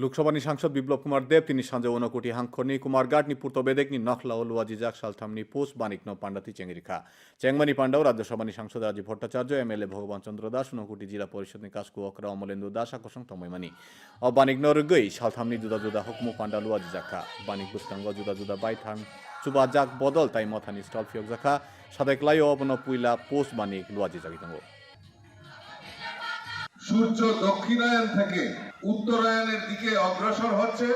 লোকসভানি সাংসদ বিপ্লব কুমার দেব, তিনি সাঞ্জে অনকোটি হাংখনি কুমারঘাট নি পূর্ত বেদেক নি নখলা ও ওলুয়া জিজাক সালথামনি পোস্ট বানিক ন পান্ডাতি চেঙ্গিরিখা চেংমানি পান্ডাও রাজ্যসভানি সাংসদ রাজীব ভট্টাচার্য, এমএলএ ভগবান চন্দ্র দাস উনকোটি জেলা পরিষদ নি কাসকু অকরা, অমলেন্দু দাস আকসং তমৈমানি অ বানিক ন রগই সালথামনি জুদা জুদা হকমু পান্ডা লুয়া জিজাখা বানিক বুস্তাঙ্গ জুদা জুদা বাইথাং চুবা জাক বদল, তাই মথানি স্টল ফিয়ক জাখা। ও অবন পুইলা পোস্ট বানিক লুয়া জিজাগিতাঙ্গ সূর্য দক্ষিণায়ন থেকে উত্তরায়ণের দিকে অগ্রসর হচ্ছে।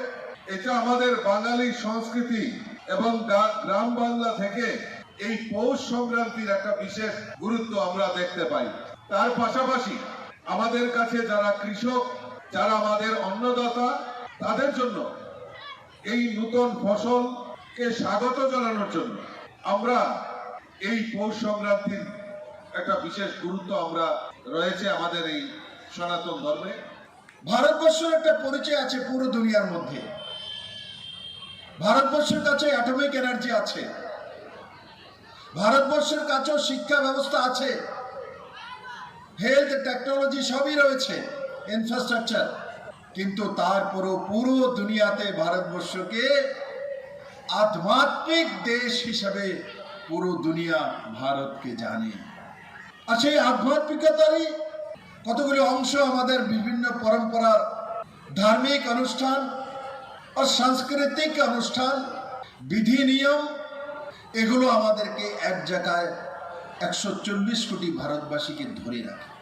এটা আমাদের বাঙালি সংস্কৃতি এবং গ্রাম বাংলা থেকে এই পৌষ সংক্রান্তির একটা বিশেষ গুরুত্ব আমরা দেখতে পাই। তার পাশাপাশি আমাদের কাছে যারা কৃষক, যারা আমাদের অন্নদাতা, তাদের জন্য এই নূতন ফসলকে স্বাগত জানানোর জন্য আমরা এই পৌষ সংক্রান্তির একটা বিশেষ গুরুত্ব আমরা রয়েছে আমাদের এই সনাতন ধর্মে। ভারতবর্ষের একটা পরিচয় আছে পুরো দুনিয়ার মধ্যে। ভারতবর্ষের কাছে অ্যাটমিক এনার্জি আছে। ভারতবর্ষের কাছেও শিক্ষা ব্যবস্থা আছে। হেলথ টেকনোলজি সবই রয়েছে ইনফ্রাস্ট্রাকচার কিন্তু তারপরও পুরো দুনিয়াতে ভারতবর্ষকে আধ্যাত্মিক দেশ হিসাবে পুরো দুনিয়া ভারতকে জানে। আর সেই আধ্যাত্মিকতারই কতগুলি অংশ আমাদের বিভিন্ন পরম্পরার ধার্মিক অনুষ্ঠান ও সাংস্কৃতিক অনুষ্ঠান, বিধি নিয়ম, এগুলো আমাদেরকে এক জায়গায় একশো চল্লিশ কোটি ভারতবাসীকে ধরে রাখে।